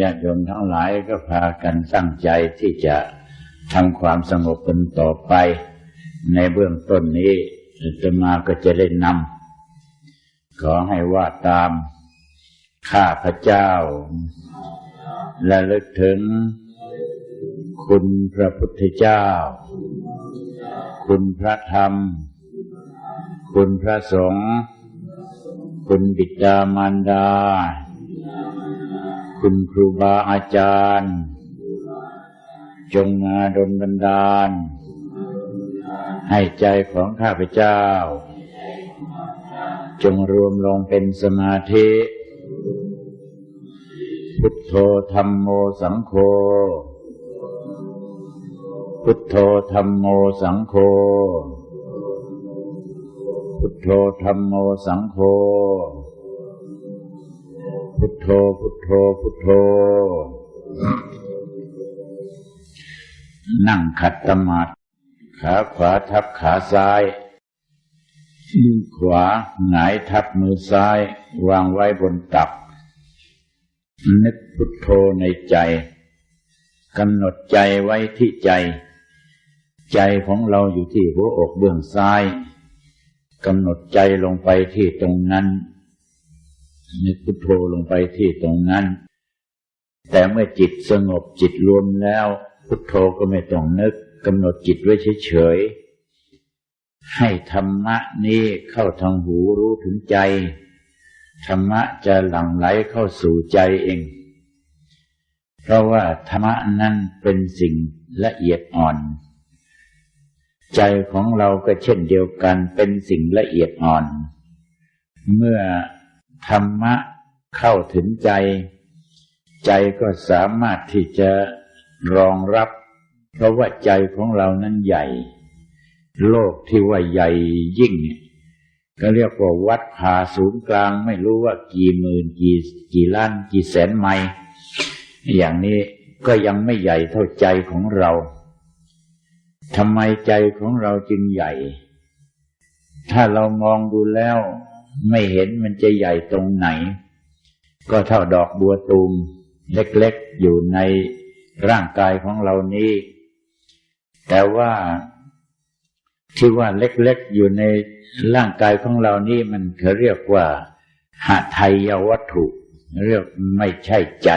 ญาติโยมทั้งหลายก็พากันตั้งใจที่จะทำความสงบกันต่อไป ในเบื้องต้นนี้จะมาก็จะได้นำขอให้ว่าตามข้าพระเจ้า และลึกถึง คุณพระพุทธเจ้า คุณพระธรรม คุณพระสงฆ์คุณบิดามารดา คุณครูบาอาจารย์ จงมาดลบันดาล ให้ใจของข้าพเจ้า จงรวมลงเป็นสมาธิ พุทโธธรรมโมสังโฆพุทโธธรรมโมสังโฆพุทโธธรรมโมสังโฆ พุทโธ พุทโธ พุทโธ นั่งขัดสมาธิขาขวาทับขาซ้ายมือขวาหงายทับมือซ้าย วางไว้บนตัก นึกพุทโธในใจกำหนดใจไว้ที่ใจ ใจของเราอยู่ที่หัวอกเบื้องซ้ายกำหนดใจลงไปที่ตรงนั้น นึกพุทโธลงไปที่ตรงนั้น แต่เมื่อจิตสงบจิตรวมแล้ว พุทโธก็ไม่ต้องนึกกำหนดจิตไว้เฉยๆ ให้ธรรมะนี้เข้าทางหูรู้ถึงใจ ธรรมะจะหลั่งไหลเข้าสู่ใจเอง เพราะว่าธรรมะนั้นเป็นสิ่งละเอียดอ่อนใจของเราก็เช่นเดียวกันเป็นสิ่งละเอียดอ่อน เมื่อ ธรรมะเข้าถึงใจ ใจก็สามารถที่จะรองรับ เพราะว่าใจของเรานั้นใหญ่ โลกที่ว่าใหญ่ยิ่ง ก็เรียกว่าวัดผ่าศูนย์กลางไม่รู้ว่ากี่หมื่นกี่กี่ล้านกี่แสนไมล์อย่างนี้ก็ยังไม่ใหญ่เท่าใจของเราทำไมใจของเราจึงใหญ่ ถ้าเรามองดูแล้ว ไม่เห็นมันจะใหญ่ตรงไหน ก็เท่าดอกบัวตูมเล็กๆอยู่ในร่างกายของเรานี้ แต่ว่าที่ว่าเล็กๆอยู่ในร่างกายของเรานี่มันเขาเรียกว่าหะไทยวัตถุ เรียกไม่ใช่ใจ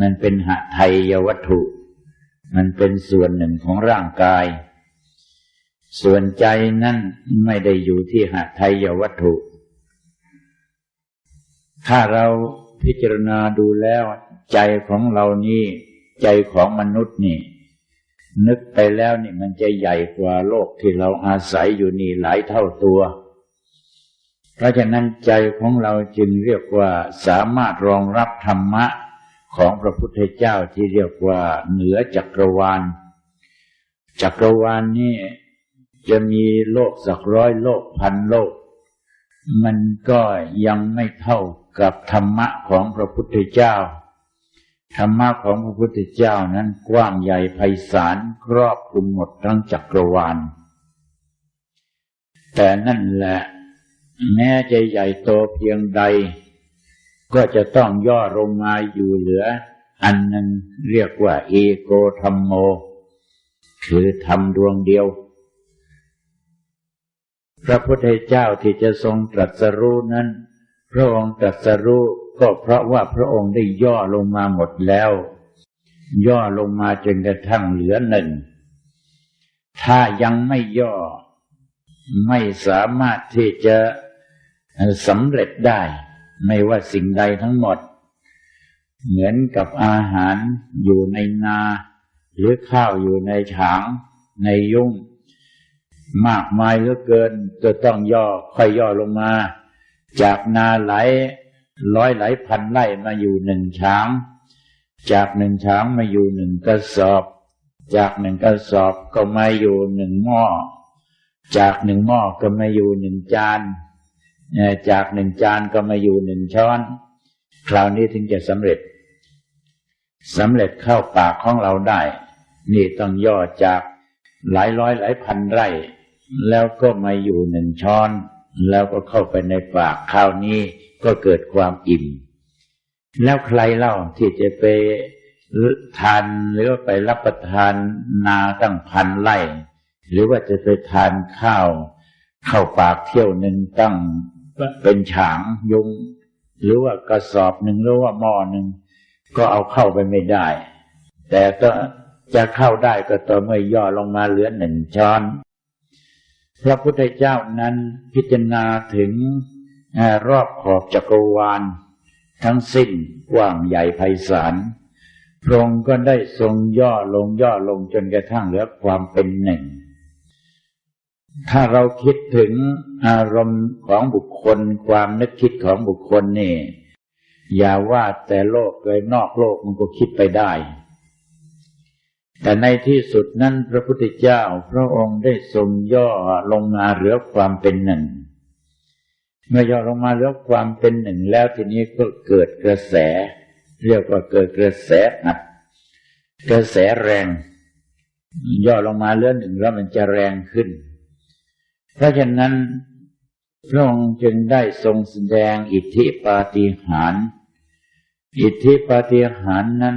มันเป็นหะไทยวัตถุ มันเป็นส่วนหนึ่งของร่างกาย ส่วนใจนั่นไม่ได้อยู่ที่หะไทยวัตถุ ถ้าเราพิจารณาดูแล้ว ใจของเรานี่ ใจของมนุษย์นี่ นึกไปแล้วนี่มันจะใหญ่กว่าโลกที่เราอาศัยอยู่นี่หลายเท่าตัว เพราะฉะนั้นใจของเราจึงเรียกว่าสามารถรองรับธรรมะของพระพุทธเจ้าที่เรียกว่าเหนือจักรวาล จักรวาลนี่จะมีโลกสักร้อยโลกพันโลก มันก็ยังไม่เท่ากับธรรมะของพระพุทธเจ้า ธรรมะของพระพุทธเจ้านั้นกว้างใหญ่ไพศาลครอบคลุมหมดทั้งจักรวาล แต่นั่นแหละ แม้จะใหญ่โตเพียงใด ก็จะต้องย่อลงมาอยู่เหลือ อันนั้นเรียกว่าเอโกธรรมโม คือธรรมดวงเดียว พระพุทธเจ้าที่จะทรงตรัสรู้นั้น พระองค์ตรัสรู้ก็เพราะว่าพระองค์ได้ย่อลงมาหมดแล้ว ย่อลงมาจนกระทั่งเหลือหนึ่ง ถ้ายังไม่ย่อ ไม่สามารถที่จะสำเร็จได้ ไม่ว่าสิ่งใดทั้งหมด เหมือนกับอาหารอยู่ในนา หรือข้าวอยู่ในฉางในยุ่ง มากมายเหลือเกินจะต้องย่อค่อยย่อลงมา จากนาไหลร้อยหลายพันไร่มาอยู่หนึ่งช้าง จากหนึ่งช้างมาอยู่หนึ่งกระสอบ จากหนึ่งกระสอบก็มาอยู่หนึ่งหม้อ จากหนึ่งหม้อก็มาอยู่หนึ่งจานจากหนึ่งจานก็มาอยู่หนึ่งช้อน คราวนี้ถึงจะสำเร็จสำเร็จเข้าปากของเราได้ นี่ต้องย่อจากหลายร้อยหลายพันไร่ แล้วก็มาอยู่หนึ่งช้อน แล้วก็เข้าไปในปากคราวนี้ก็เกิดความอิ่ม แล้วใครเล่าที่จะไปทานหรือว่าไปรับประทานนาตั้งพันไร่ หรือว่าจะไปทานข้าว เข้าปากเที่ยวหนึ่งตั้งเป็นฉางยุง หรือว่ากระสอบหนึ่งหรือว่าหม้อหนึ่งก็เอาเข้าไปไม่ได้ แต่ก็จะเข้าได้ก็ต่อเมื่อย่อลงมาเหลือหนึ่งช้อน พระพุทธเจ้านั้นพิจารณาถึงอรอบขอบจักรวาล ทั้งสิ้นกว้างใหญ่ไพศาลพระองค์ก็ได้ทรงย่อลงย่อลงจนกระทั่งเหลือความเป็นหนึ่ง ถ้าเราคิดถึงอารมณ์ของบุคคล ความนึกคิดของบุคคลนี่ อย่าว่าแต่โลกเลยนอกโลกมันก็คิดไปได้ แต่ในที่สุดนั้นพระพุทธเจ้าพระองค์ได้ทรงย่อลงมาเหลือความเป็นหนึ่ง เมื่อย่อลงมาเหลือความเป็นหนึ่งแล้วทีนี้ก็เกิดกระแส เรียกว่าเกิดกระแสอัดกระแสแรง ย่อลงมาเหลือหนึ่งแล้วมันจะแรงขึ้น เพราะฉะนั้นพระองค์จึงได้ทรงแสดงอิทธิปาฏิหาริย์อิทธิปาฏิหาริย์นั้น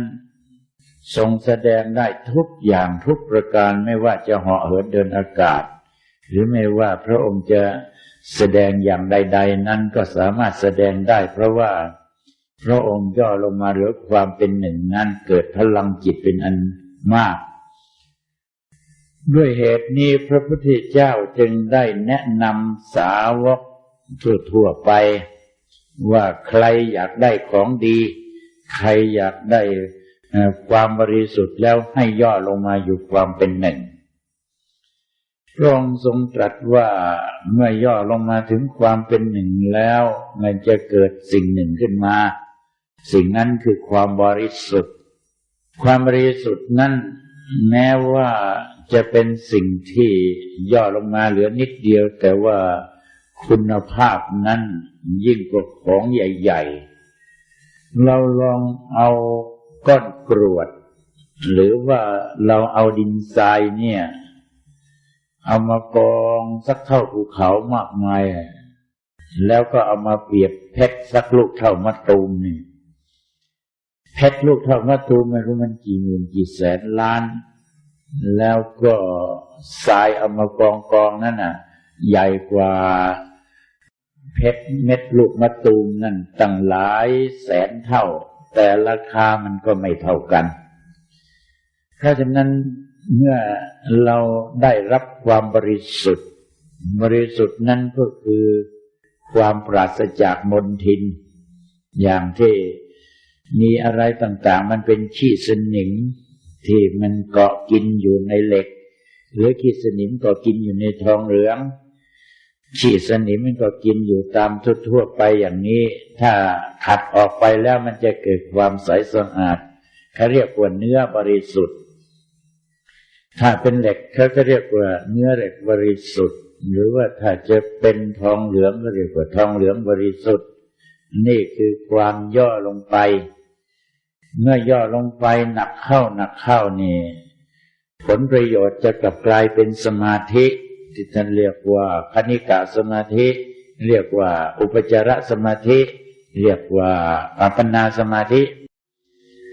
ทรงแสดงได้ทุกอย่างทุกประการไม่ว่าจะเหาะเหินเดินอากาศ หรือไม่ว่าพระองค์จะแสดงอย่างใด ๆ นั้นก็สามารถแสดงได้ เพราะว่าพระองค์ย่อลงมาเหลือความเป็นหนึ่งนั้นเกิดพลังจิตเป็นอันมาก ด้วยเหตุนี้พระพุทธเจ้าจึงได้แนะนำสาวกทั่วๆไป ว่าใครอยากได้ของดี ใครอยากได้ ความบริสุทธิ์แล้วให้ย่อลงมาอยู่ความเป็นหนึ่งพระองค์ทรงตรัสว่าเมื่อย่อลงมาถึงความเป็นหนึ่งแล้ว มันจะเกิดสิ่งหนึ่งขึ้นมา สิ่งนั้นคือความบริสุทธิ์ ความบริสุทธิ์นั้นแม้ว่าจะเป็นสิ่งที่ย่อลงมาเหลือนิดเดียว แต่ว่าคุณภาพนั้นยิ่งกว่าของใหญ่ ๆ เราลองเอา ก้อนกรวด หรือว่าเราเอาดินทรายเนี่ย เอามากองสักเท่าภูเขามากมาย แล้วก็เอามาเปรียบเพชรสักลูกเท่ามะตูมนี่เพชรลูกเท่ามะตูมไม่รู้มันกี่หมื่นกี่แสนล้าน แล้วก็ทรายเอามากองกองนั่นน่ะ ใหญ่กว่าเพชรเม็ดลูกมะตูมนั่นตั้งหลายแสนเท่า แต่ราคามันก็ไม่เท่ากันเพราะฉะนั้นเมื่อเราได้รับความบริสุทธิ์ บริสุทธิ์นั้นก็คือความปราศจากมลทิน อย่างที่มีอะไรต่างๆ มันเป็นขี้สนิมที่มันเกาะกินอยู่ในเหล็ก หรือขี้สนิมเกาะกินอยู่ในทองเหลือง ฉีดสนิมมันก็กินอยู่ตามทั่วๆไปอย่างนี้ ถ้าขัดออกไปแล้วมันจะเกิดความใสสะอาดเขาเรียกว่าเนื้อบริสุทธิ์ ถ้าเป็นเหล็กเขาก็เรียกว่าเนื้อเหล็กบริสุทธิ์ หรือว่าถ้าจะเป็นทองเหลืองก็เรียกว่าทองเหลืองบริสุทธิ์ นี่คือความย่อลงไป เมื่อย่อลงไปหนักเข้าหนักเข้านี่ ผลประโยชน์จะกลับกลายเป็นสมาธิ ที่ท่านเรียกว่าคณิกะสมาธิ เรียกว่าอุปจารสมาธิ เรียกว่าอัปปนาสมาธิ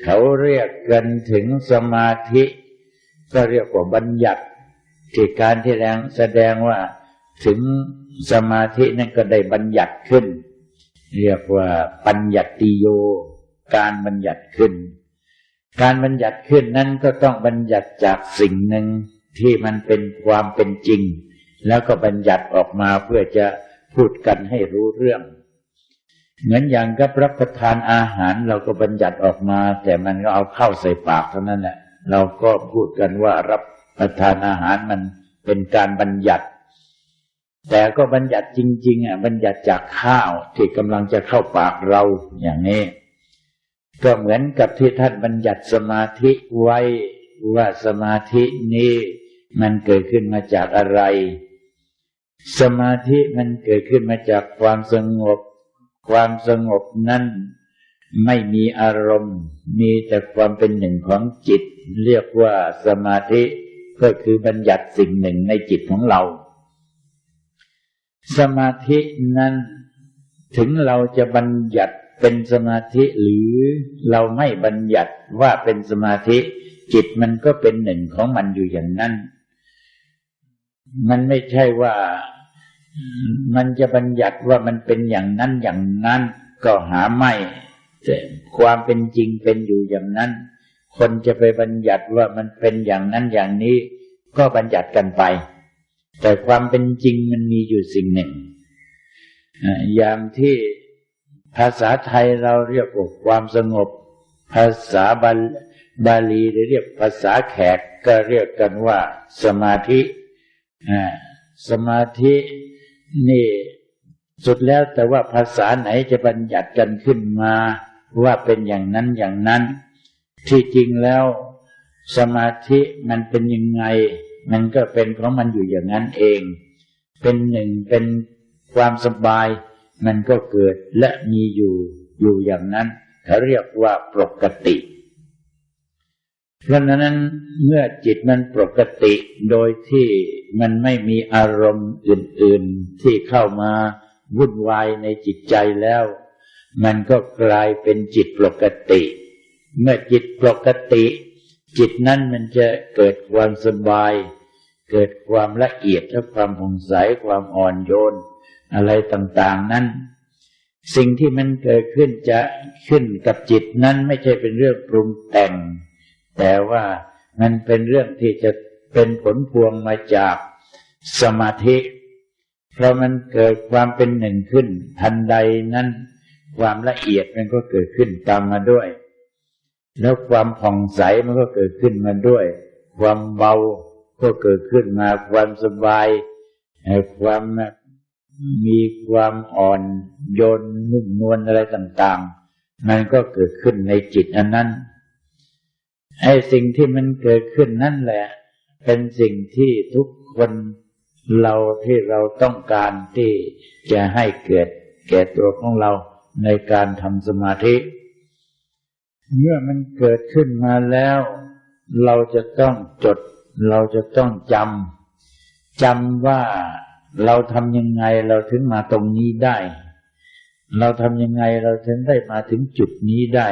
เขาเรียกกันถึงสมาธิ ก็เรียกว่าบัญญัติที่การที่แรงแสดงว่าถึงสมาธินั้นก็ได้บัญญัติขึ้น เรียกว่าปัญญัติโย การบัญญัติขึ้น การบัญญัติขึ้นนั้นก็ต้องบัญญัติจากสิ่งหนึ่งที่มันเป็นความเป็นจริง แล้วก็บัญญัติออกมาเพื่อจะพูดกันให้รู้เรื่อง เหมือนอย่างกับรับประทานอาหารเราก็บัญญัติออกมา แต่มันก็เอาเข้าใส่ปากเท่านั้นแหละเราก็พูดกันว่ารับประทานอาหารมันเป็นการบัญญัติ แต่ก็บัญญัติจริง ๆอะบัญญัติจากข้าวที่กำลังจะเข้าปากเราอย่างนี้ ก็เหมือนกับที่ท่านบัญญัติสมาธิไว้ว่าสมาธินี้มันเกิดขึ้นมาจากอะไร สมาธิมันเกิดขึ้นมาจากความสงบ ความสงบนั้นไม่มีอารมณ์ มีแต่ความเป็นหนึ่งของจิต เรียกว่าสมาธิก็คือบัญญัติสิ่งหนึ่งในจิตของเรา สมาธินั้นถึงเราจะบัญญัติเป็นสมาธิหรือเราไม่บัญญัติว่าเป็นสมาธิ จิตมันก็เป็นหนึ่งของมันอยู่อย่างนั้น มันไม่ใช่ว่ามันจะบัญญัติว่ามันเป็นอย่างนั้นอย่างนั้นก็หาไม่แต่ความเป็นจริงเป็นอยู่อย่างนั้น คนจะไปบัญญัติว่ามันเป็นอย่างนั้นอย่างนี้ ก็บัญญัติกันไป แต่ความเป็นจริงมันมีอยู่สิ่งหนึ่งอย่างที่ภาษาไทยเราเรียกว่าความสงบ ภาษาบาลีหรือเรียกภาษาแขกก็เรียกกันว่าสมาธิ สมาธินี่สุดแล้วแต่ว่าภาษาไหนจะบัญญัติกันขึ้นมา ว่าเป็นอย่างนั้นอย่างนั้น ที่จริงแล้ว สมาธิมันเป็นยังไง มันก็เป็นของมันอยู่อย่างนั้นเอง เป็นหนึ่งเป็นความสบาย มันก็เกิดและมีอยู่อยู่อย่างนั้นเขาเรียกว่าปกติ เพราะนั้นเมื่อจิตมันปกติโดยที่มันไม่มีอารมณ์อื่น ๆ ที่เข้ามาวุ่นวายในจิตใจแล้ว มันก็กลายเป็นจิตปกติ เมื่อจิตปกติ จิตนั้นมันจะเกิดความสบาย เกิดความละเอียดและความผ่องใสความอ่อนโยน อะไรต่างๆนั้น สิ่งที่มันเกิดขึ้นจะขึ้นกับจิตนั้นไม่ใช่เป็นเรื่องปรุงแต่ง แต่ว่ามันเป็นเรื่องที่จะเป็นผลพวงมาจากสมาธิ เพราะมันเกิดความเป็นหนึ่งขึ้น ทันใดนั้นความละเอียดมันก็เกิดขึ้นตามมาด้วย แล้วความผ่องใสมันก็เกิดขึ้นมาด้วย ความเบาก็เกิดขึ้นมาความสบายความมีความอ่อนโยนนุ่มนวลอะไรต่าง ๆ มันก็เกิดขึ้นในจิตอันนั้น ไอ้สิ่งที่มันเกิดขึ้นนั่นแหละ เป็นสิ่งที่ทุกคนเราที่เราต้องการที่จะให้เกิดแก่ตัวของเราในการทำสมาธิ เมื่อมันเกิดขึ้นมาแล้ว เราจะต้องจด เราจะต้องจำจำว่าเราทำยังไงเราถึงมาตรงนี้ได้ เราทำยังไงเราถึงได้มาถึงจุดนี้ได้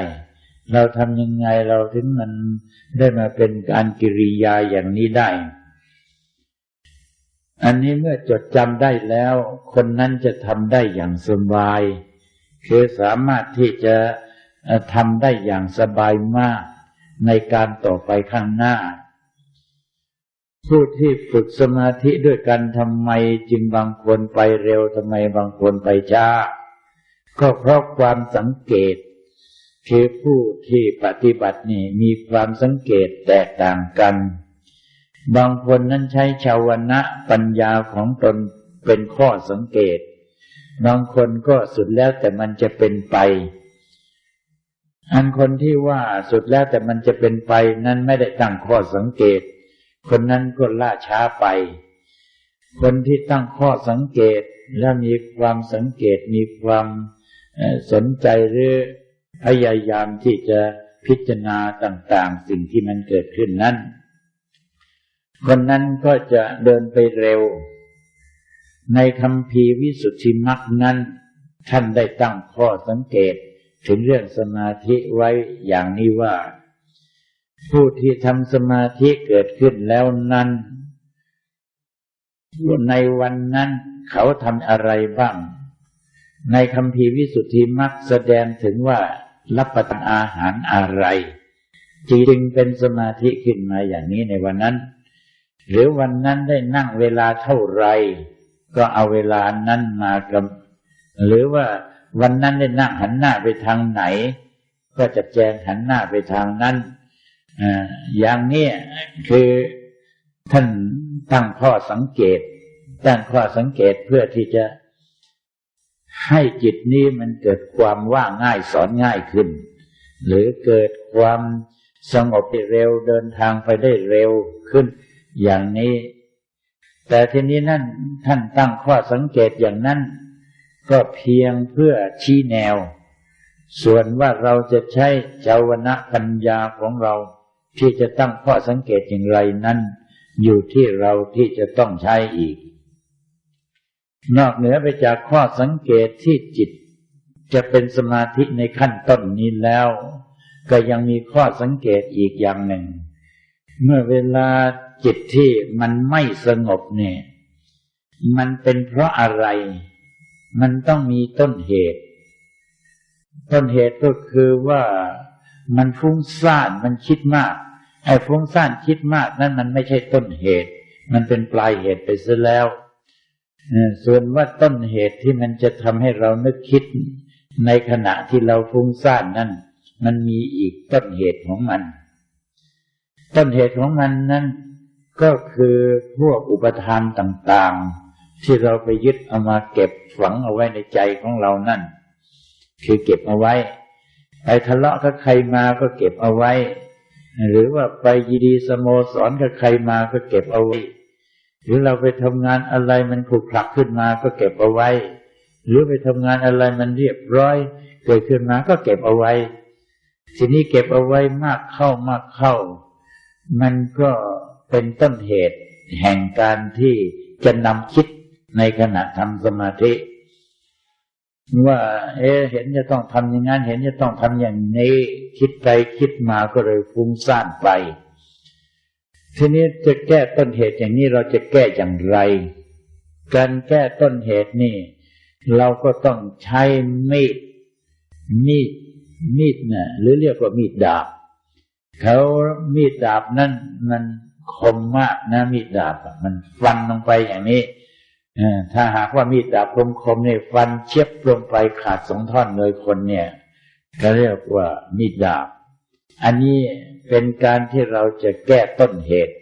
เราทำยังไงเราถึงมันได้มาเป็นการกิริยาอย่างนี้ได้ อันนี้เมื่อจดจำได้แล้ว คนนั้นจะทำได้อย่างสบายคือสามารถที่จะทำได้อย่างสบายมากในการต่อไปข้างหน้า ผู้ที่ฝึกสมาธิด้วยกันทำไมจึงบางคนไปเร็วทำไมบางคนไปช้า ก็เพราะความสังเกต คือผู้ที่ปฏิบัตินี่มีความสังเกตแตกต่างกัน บางคนนั้นใช้ชาวนะปัญญาของตนเป็นข้อสังเกต บางคนก็สุดแล้วแต่มันจะเป็นไป อันคนที่ว่าสุดแล้วแต่มันจะเป็นไปนั้นไม่ได้ตั้งข้อสังเกต คนนั้นก็ล่าช้าไป คนที่ตั้งข้อสังเกตและมีความสังเกตมีความสนใจหรือ พยายามที่จะพิจารณาต่างๆ สิ่งที่มันเกิดขึ้นนั้น คนนั้นก็จะเดินไปเร็ว ในคำพีวิสุทธิมรรคนั้น ท่านได้ตั้งข้อสังเกตถึงเรื่องสมาธิไว้อย่างนี้ว่า ผู้ที่ทำสมาธิเกิดขึ้นแล้วนั้นในวันนั้นเขาทำอะไรบ้าง ในคำพีวิสุทธิมรรคแสดงถึงว่า รับประทานอาหารอะไรจึงเป็นสมาธิขึ้นมาอย่างนี้ในวันนั้น หรือวันนั้นได้นั่งเวลาเท่าไร ก็เอาเวลานั้นมากำหรือว่าวันนั้นได้นั่งหันหน้าไปทางไหน ก็จะแจงหันหน้าไปทางนั้นอย่างนี้คือท่านตั้งข้อสังเกต ตั้งข้อสังเกตเพื่อที่จะ ให้จิตนี้มันเกิดความว่าง่ายสอนง่ายขึ้น หรือเกิดความสงบเร็วเดินทางไปได้เร็วขึ้น อย่างนี้ แต่ทีนี้นั่นท่านตั้งข้อสังเกตอย่างนั้น ก็เพียงเพื่อชี้แนว ส่วนว่าเราจะใช้เจาวนะปัญญาของเรา ที่จะตั้งข้อสังเกตอย่างไรนั้น อยู่ที่เราที่จะต้องใช้อีก นอกเหนือไปจากข้อสังเกตที่จิต จะเป็นสมาธิในขั้นต้นนี้แล้ว ก็ยังมีข้อสังเกตอีกอย่างหนึ่ง เมื่อเวลาจิตที่มันไม่สงบเนี่ย มันเป็นเพราะอะไร มันต้องมีต้นเหตุ ต้นเหตุก็คือว่ามันฟุ้งซ่านมันคิดมาก ไอ้ฟุ้งซ่านคิดมากนั้นมันไม่ใช่ต้นเหตุ มันเป็นปลายเหตุไปซะแล้ว ส่วนว่าต้นเหตุที่มันจะทำให้เรานึกคิด ในขณะที่เราฟุ้งซ่านนั้นมันมีอีกต้นเหตุของมัน ต้นเหตุของมันนั้น ก็คือพวกอุปทานต่างๆ ที่เราไปยึดเอามาเก็บฝังเอาไว้ในใจของเรานั่น คือเก็บเอาไว้ไปทะเลาะกับใครมาก็เก็บเอาไว้ หรือว่าไปยีดีสโมสรกับใครมาก็เก็บเอาไว้ หรือเราไปทำงานอะไรมันขลุกขลักขึ้นมาก็เก็บเอาไว้ หรือไปทำงานอะไรมันเรียบร้อยเกิดขึ้นมาก็เก็บเอาไว้ ทีนี้เก็บเอาไว้มากเข้ามากเข้า มันก็เป็นต้นเหตุแห่งการที่จะนำคิดในขณะทำสมาธิ ว่า เอ๊เห็นจะต้องทำอย่างนั้น เห็นจะต้องทำอย่างนี้ คิดไปคิดมาก็เลยฟุ้งซ่านไป ทีนี้จะแก้ต้นเหตุอย่างนี้เราจะแก้อย่างไร การแก้ต้นเหตุนี่ เราก็ต้องใช้มีด มีด มีดน่ะหรือเรียกว่ามีดดาบ เขามีดดาบนั่นมันคมมากนะ มีดดาบมันฟันลงไปอย่างนี้ถ้าหากว่ามีดดาบคมๆเนี่ยฟันเชียบลงไปขาดสองท่อนเลยคนเนี่ยก็เรียกว่ามีดดาบ อันนี้ เป็นการที่เราจะแก้ต้นเหตุ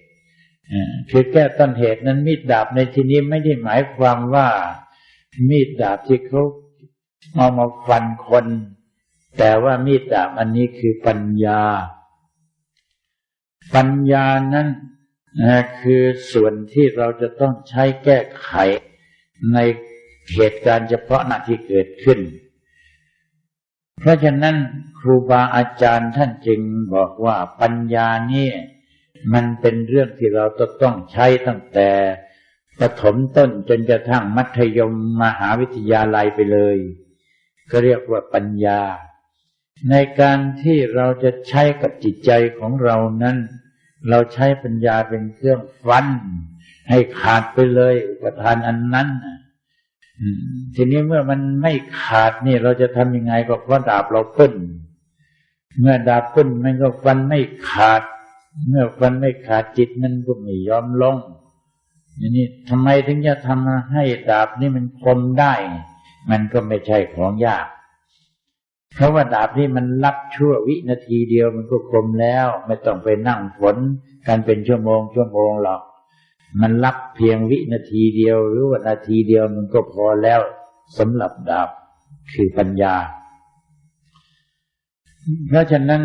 คือแก้ต้นเหตุนั้นมีดดาบในที่นี้ไม่ได้หมายความว่ามีดดาบที่เขาเอามาฟันคน แต่ว่ามีดดาบอันนี้คือปัญญา ปัญญานั้นคือส่วนที่เราจะต้องใช้แก้ไขในเหตุการณ์เฉพาะหน้าที่เกิดขึ้น เพราะฉะนั้นครูบาอาจารย์ท่านจึงบอกว่าปัญญานี่มันเป็นเรื่องที่เราต้องใช้ตั้งแต่ประถมต้นจนกระทั่งมัธยมมหาวิทยาลัยไปเลย ก็เรียกว่าปัญญา ในการที่เราจะใช้กับจิตใจของเรานั้น เราใช้ปัญญาเป็นเครื่องฟัน ให้ขาดไปเลยอุปทานอันนั้นน่ะ ทีนี้เมื่อมันไม่ขาดนี่เราจะทำยังไงก็เพราะดาบเราปึ้นเมื่อดาบปึ้นมันก็ฟันไม่ขาด เมื่อฟันไม่ขาดจิตมันก็ไม่ยอมลงอย่างนี้ทำไมถึงจะทำให้ดาบนี่มันคมได้ มันก็ไม่ใช่ของยาก เพราะว่าดาบนี่มันรับชั่ววินาทีเดียวมันก็คมแล้ว ไม่ต้องไปนั่งฝนกันเป็นชั่วโมงชั่วโมงหรอก มันรับเพียงวินาทีเดียว หรือว่านาทีเดียวมันก็พอแล้วสำหรับดาบคือปัญญา เพราะฉะนั้น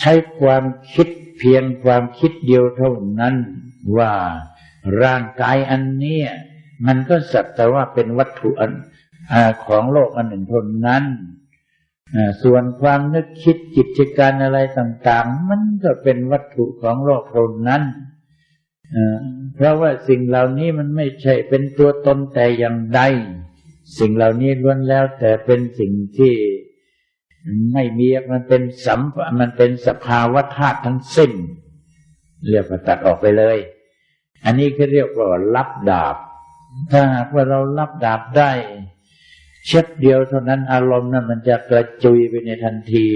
ใช้ความคิดเพียงความคิดเดียวเท่านั้นว่าร่างกายอันนี้มันก็สักแต่ว่าเป็นวัตถุอันของโลกอันหนึ่งเท่านั้นส่วนความนึกคิดกิจการอะไรต่าง ๆ มันก็เป็นวัตถุของโลกเท่านั้น เพราะว่าสิ่งเหล่านี้มันไม่ใช่เป็นตัวตนแต่อย่างใด สิ่งเหล่านี้ล้วนแล้วแต่เป็นสิ่งที่ไม่มีมันเป็นสัมมันเป็นสภาวะธาตุทั้งสิ้น เรียกว่าตัดออกไปเลย อันนี้คือเรียกว่ารับดาบ ถ้าหากว่าเรารับดาบได้ เช็ดเดียวเท่านั้นอารมณ์นั้นมันจะกระจุยไปในทันที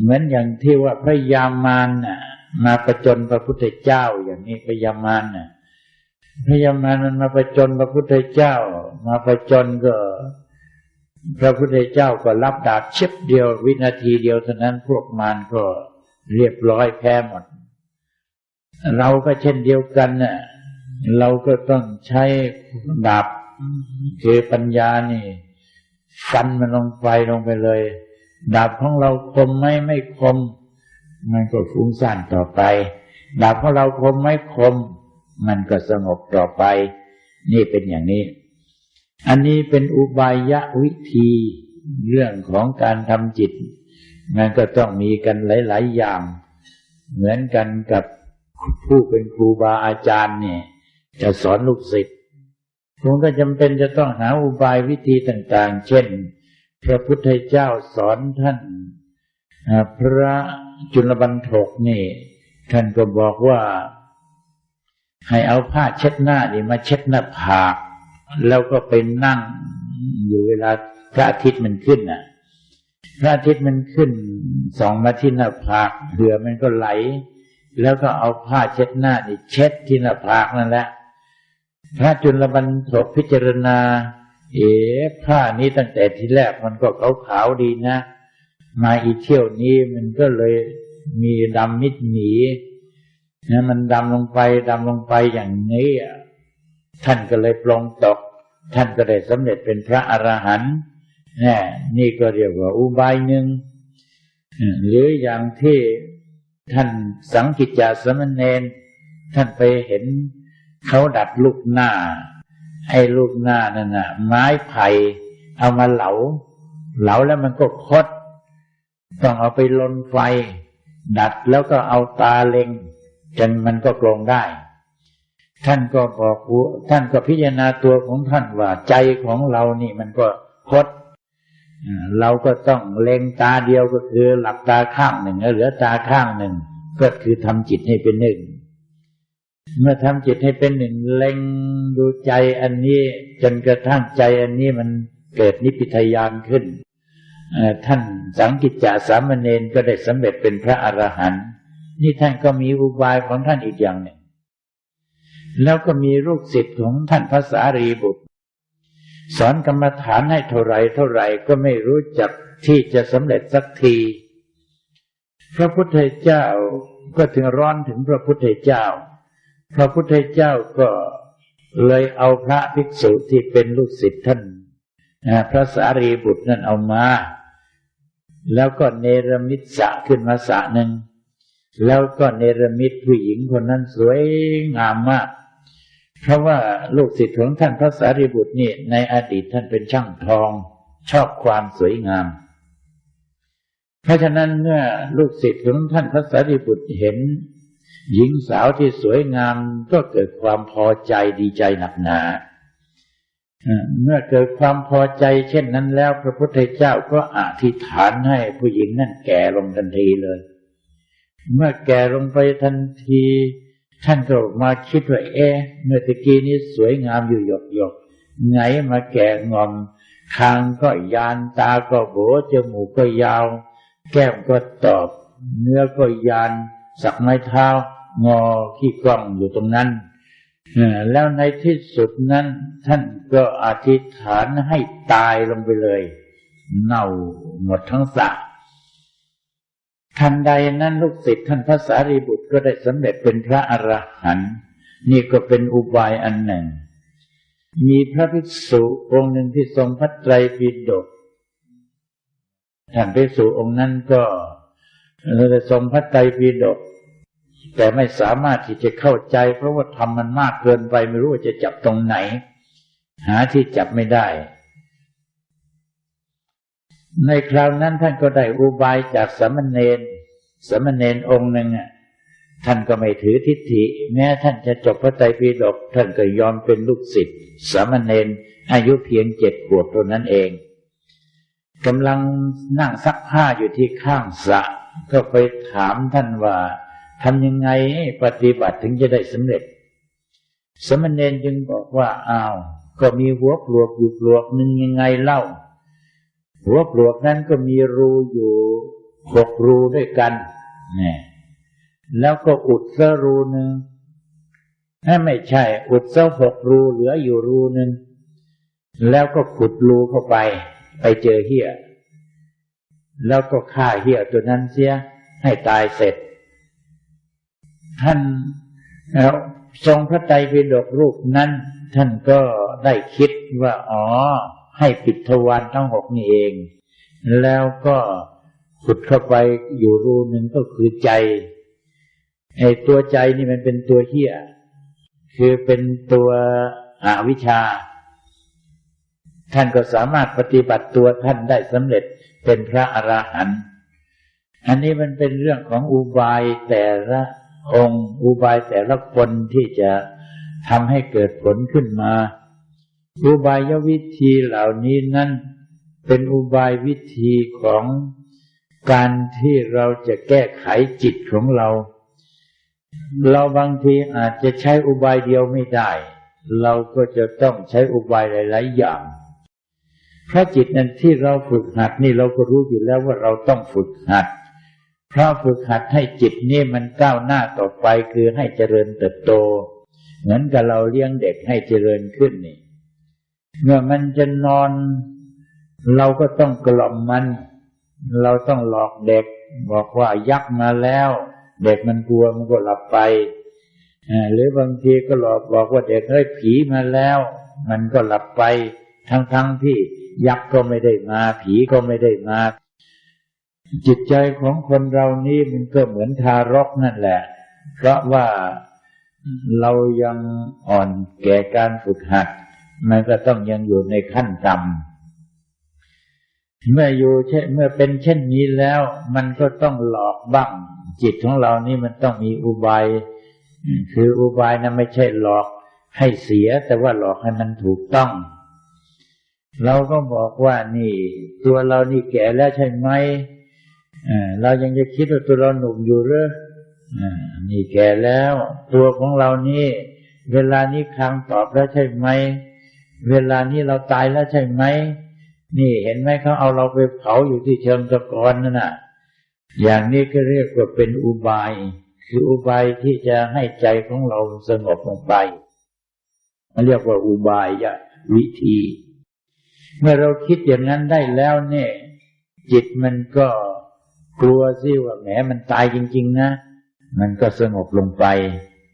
เหมือนอย่างที่ว่าพระยามารน่ะ มาประจนพระพุทธเจ้าอย่างนี้พยามาน่ะพยามารมันมาประจนพระพุทธเจ้า มาประจนก็ พระพุทธเจ้าก็รับดาบเช็ดเดียววินาทีเดียวเท่านั้นพวกมารก็เรียบร้อยแพ้หมด เราก็เช่นเดียวกันน่ะเราก็ต้องใช้ดาบคือปัญญานี่ฟันมันลงไปลงไปเลย ดาบของเราคมไหมไม่คม มันก็ฟุ้งซ่านต่อไปดาบของเราคมไม่คม มันก็สงบต่อไป นี่เป็นอย่างนี้ อันนี้เป็นอุบายวิธี เรื่องของการทำจิตมันก็ต้องมีกันหลาย ๆ อย่าง เหมือนกันกับผู้เป็นครูบาอาจารย์เนี่ย จะสอนลูกศิษย์คุณก็จำเป็นจะต้องหาอุบายวิธีต่าง ๆ เช่น พระพุทธเจ้าสอนท่านพระ จุลบันทกนี่ ท่านก็บอกว่า ให้เอาผ้าเช็ดหน้านี่มาเช็ดหน้าผาก แล้วก็ไปนั่งอยู่เวลาพระอาทิตย์มันขึ้นน่ะ พระอาทิตย์มันขึ้นสองมาที่หน้าผากเหือมันก็ไหล แล้วก็เอาผ้าเช็ดหน้านี่เช็ดที่หน้าผากนั่นแหละ พระจุลบันทกพิจารณา เอ๋ผ้านี้ตั้งแต่ที่แรกมันก็ขาวๆดีนะ มาอีเที่ยวนี้มันก็เลยมีดำมิดหนีนะมันดำลงไปดำลงไปอย่างนี้ท่านก็เลยปลงตก ท่านก็ได้สำเร็จเป็นพระอรหันต์นี่นี่ก็เรียกว่าอุบายหนึ่งหรืออย่างที่ท่านสังกิจจาสมณเณรท่านไปเห็นเขาดัดลูกหน้า ไอ้ลูกหน้านั่นน่ะ ไม้ไผ่เอามาเหลา เหลาแล้วมันก็คด ต้องเอาไปลนไฟ ดัดแล้วก็เอาตาเล็ง จนมันก็กลงได้ ท่านก็บอกว่าท่านก็พิจารณาตัวของท่านว่าใจของเรานี่มันก็คดเราก็ต้องเล็งตาเดียวก็คือหลับตาข้างหนึ่งแล้วเหลือตาข้างหนึ่ง ก็คือทำจิตให้เป็นหนึ่ง เมื่อทำจิตให้เป็นหนึ่ง เล็งดูใจอันนี้ จนกระทั่งใจอันนี้มันเกิดนิพพิทายานขึ้น ท่านสังกิจจาสามเณรก็ได้สำเร็จเป็นพระอรหันต์นี่ท่านก็มีอุบายของท่านอีกอย่างหนึ่ง แล้วก็มีลูกศิษย์ของท่านพระสารีบุตร สอนกรรมฐานให้เท่าไรเท่าไรก็ไม่รู้จักที่จะสำเร็จสักที พระพุทธเจ้าก็ถึงร้อนถึงพระพุทธเจ้า พระพุทธเจ้าก็เลยเอาพระภิกษุที่เป็นลูกศิษย์ท่าน พระสารีบุตรนั่นเอามา แล้วก็เนรมิตสะขึ้นมาสะหนึ่ง แล้วก็เนรมิตผู้หญิงคนนั้นสวยงามมาก เพราะว่าลูกศิษย์ของท่านพระสารีบุตรนี่ในอดีตท่านเป็นช่างทอง ชอบความสวยงาม เพราะฉะนั้นเมื่อลูกศิษย์ของท่านพระสารีบุตรเห็น หญิงสาวที่สวยงามก็เกิดความพอใจดีใจหนักหนา เมื่อเกิดความพอใจเช่นนั้นแล้ว พระพุทธเจ้าก็อธิษฐานให้ผู้หญิงนั่นแก่ลงทันทีเลย เมื่อแก่ลงไปทันที ท่านก็มาคิดว่าเอ๊ะเมื่อตะกี้นี้สวยงามอยู่หยกหยกไงมาแก่งอมคางก็ยานตาก็โบจมูกก็ยาว แก้มก็ตอบ เนื้อก็ยาน สักไม้เท้างอขี้กล้องอยู่ตรงนั้น แล้วในที่สุดนั้น ท่านก็อธิษฐานให้ตายลงไปเลย เน่าหมดทั้งสระทันใดนั้นลูกศิษย์ท่านพระสารีบุตรก็ได้สำเร็จเป็นพระอรหันต์นี่ก็เป็นอุบายอันหนึ่ง มีพระภิกษุองค์หนึ่งที่ทรงพระไตรปิฎกท่านภิกษุองค์นั้นก็ทรงพระไตรปิฎก แต่ไม่สามารถที่จะเข้าใจ เพราะว่าทำมันมากเกินไปไม่รู้ว่าจะจับตรงไหน หาที่จับไม่ได้ ในคราวนั้นท่านก็ได้อุบายจากสามเณรสามเณรองค์หนึ่งอะท่านก็ไม่ถือทิฏฐิ แม้ท่านจะจบพระไตรปิฎกท่านก็ยอมเป็นลูกศิษย์สามเณรอายุเพียงเจ็ดขวบเท่านั้นเองกำลังนั่งซักผ้าอยู่ที่ข้างสระก็ไปถามท่านว่า ทำยังไงปฏิบัติถึงจะได้สำเร็จสามเณรจึงบอกว่าอ้าวก็มีหัวปลวกอยู่ปลวกหนึ่งยังไงเล่า หัวปลวกนั้นก็มีรูอยู่หกรูด้วยกันนี่แล้วก็อุดซะรูหนึ่งถ้าไม่ใช่ อุดซะหกรูเหลืออยู่รูหนึ่งแล้วก็ขุดรูเข้าไป ไปเจอเหี้ย แล้วก็ฆ่าเหี้ยตัวนั้นเสียให้ตายเสร็จ ท่านทรงพระไตรปิฎกรูปนั้น ท่านก็ได้คิดว่าอ๋อ ให้ปิดทวารทั้งหกนี่เอง แล้วก็ขุดเข้าไปอยู่รูหนึ่งก็คือใจไอ้ตัวใจนี่มันเป็นตัวเหี้ยคือเป็นตัวอวิชชา ท่านก็สามารถปฏิบัติตัวท่านได้สำเร็จเป็นพระอราหันต์อันนี้มันเป็นเรื่องของอุบายแต่ละ องค์อุบายแต่ละคนที่จะทำให้เกิดผลขึ้นมา อุบายวิธีเหล่านี้นั้นเป็นอุบายวิธีของการที่เราจะแก้ไขจิตของเรา เราบางทีอาจจะใช้อุบายเดียวไม่ได้ เราก็จะต้องใช้อุบายหลาย ๆ อย่างเพราะจิตนั้นที่เราฝึกหัดนี่เราก็รู้อยู่แล้วว่าเราต้องฝึกหัด พราะฝึกหัดให้จิตนี่มันก้าวหน้าต่อไปคือให้เจริญเติบโต เหมือนกับเราเลี้ยงเด็กให้เจริญขึ้นนี่เมื่อมันจะนอน เราก็ต้องกล่อมมัน เราต้องหลอกเด็ก บอกว่ายักษ์มาแล้ว เด็กมันกลัวมันก็หลับไปหรือบางทีก็หลอกบอกว่าเด็กเฮ้ยผีมาแล้ว มันก็หลับไป ทั้งๆที่ยักษ์ก็ไม่ได้มา ผีก็ไม่ได้มา จิตใจของคนเรานี่มันก็เหมือนทารกนั่นแหละ เพราะว่าเรายังอ่อนแก่การฝึกหัด มันก็ต้องยังอยู่ในขั้นต่ำเมื่ออยู่เช่นเมื่อเป็นเช่นนี้แล้ว มันก็ต้องหลอกบ้าง จิตของเรานี่มันต้องมีอุบายคืออุบายนะไม่ใช่หลอกให้เสีย แต่ว่าหลอกให้มันถูกต้อง เราก็บอกว่านี่ ตัวเรานี่แก่แล้วใช่ไหม เรายังจะคิดว่าตัวเราหนุ่มอยู่หรือนี่แก่แล้ว ตัวของเรานี่ เวลานี้คลางตอบแล้วใช่ไหม เวลานี้เราตายแล้วใช่ไหม นี่เห็นไหมเขาเอาเราไปเผาอยู่ที่เชิงตะกอนนั่นน่ะ อย่างนี้ก็เรียกว่าเป็นอุบาย คืออุบายที่จะให้ใจของเราสงบลงไปมันเรียกว่าอุบายะวิธี เมื่อเราคิดอย่างนั้นได้แล้วเนี่ย จิตมันก็ กลัวสิว่าแหมมันตายจริง ๆ นะ มันก็สงบลงไป